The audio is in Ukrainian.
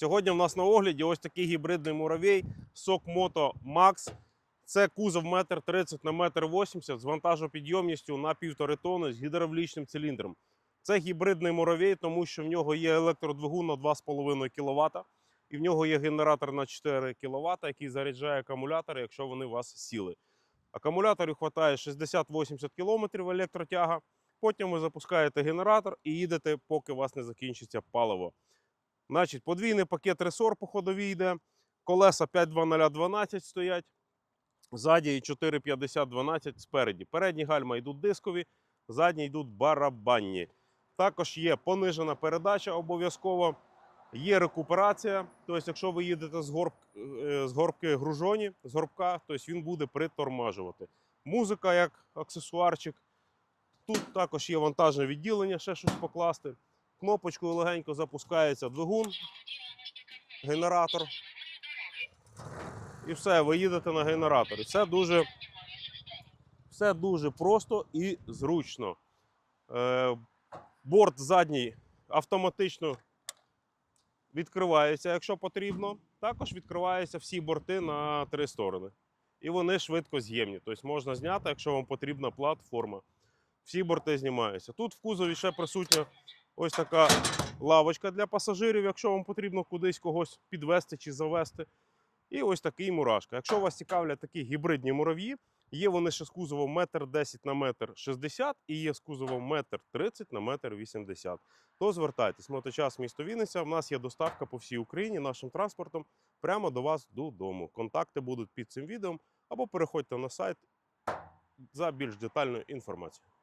Сьогодні в нас на огляді ось такий гібридний муравей Сок Moto Max. Це кузов 1,30 на 1,80 м з вантажопідйомністю на 1,5 тонни з гідравлічним циліндром. Це гібридний муравей, тому що в нього є електродвигун на 2,5 кВт. І в нього є генератор на 4 кВт, який заряджає акумулятори, якщо вони у вас сіли. Акумуляторів вистачає 60-80 км електротяга. Потім ви запускаєте генератор і їдете, поки у вас не закінчиться паливо. Значить, подвійний пакет ресор по ходовій йде. Колеса 52012 стоять. Ззаді і 45012 спереді. Передні гальма йдуть дискові, задні йдуть барабанні. Також є понижена передача обов'язково. Є рекуперація. Тобто, якщо ви їдете з, горб, е, з горбки гружоні, з горбка, тобто він буде притормажувати. Музика як аксесуарчик. Тут також є вантажне відділення, ще щось покласти. Кнопочкою легенько запускається двигун, генератор. І все, ви їдете на генераторі. Все дуже, все дуже просто і зручно. Е, борт задній автоматично відкривається, якщо потрібно. Також відкриваються всі борти на три сторони. І вони швидко з'ємні. Тобто можна зняти, якщо вам потрібна платформа. Всі борти знімаються. Тут в кузові ще присутня ось така лавочка для пасажирів, якщо вам потрібно кудись когось підвести чи завести. І ось такий мурашка. Якщо вас цікавлять такі гібридні мурав'ї, є вони ще з кузовом 1,10 на 1,60 м і є з кузовом 1,30 на 1,80 м. То звертайтесь, моточас місто Вінниця. У нас є доставка по всій Україні нашим транспортом прямо до вас додому. Контакти будуть під цим відео або переходьте на сайт за більш детальною інформацією.